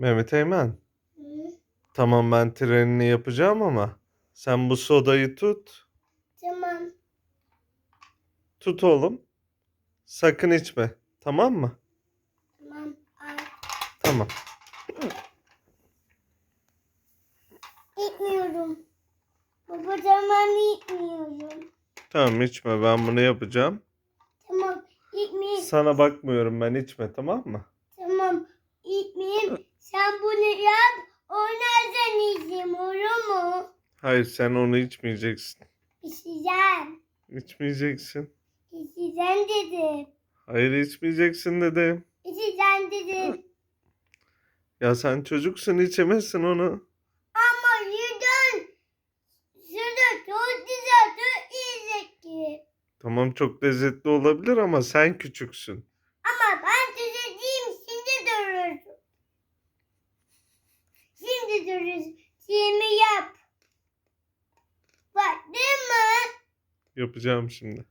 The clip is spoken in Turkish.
Mehmet Eymen. Hı? Tamam ben trenini yapacağım ama sen bu sodayı tut. Tamam. Tut oğlum. Sakın içme. Tamam mı? Tamam. Al. Tamam. İtmiyorum. Baba tamam itmiyorum. Tamam içme ben bunu yapacağım. Tamam. İtmeyeyim. Sana bakmıyorum ben içme tamam mı? Tamam. İtmeyeyim. Sen bunu yap. Oynarsan izleyeyim olur mu? Hayır sen onu içmeyeceksin. İçeceğim. İçmeyeceksin. İçeceğim dedim. Hayır içmeyeceksin dedim. İçeceğim dedim. Ya sen çocuksun içemezsin onu. Ama yüzden şurada çok güzel çok ki. Tamam çok lezzetli olabilir ama sen küçüksün. Ama ben düzelteyim şimdi dururuz. Şimdi yap. Bak değil mi? Yapacağım şimdi.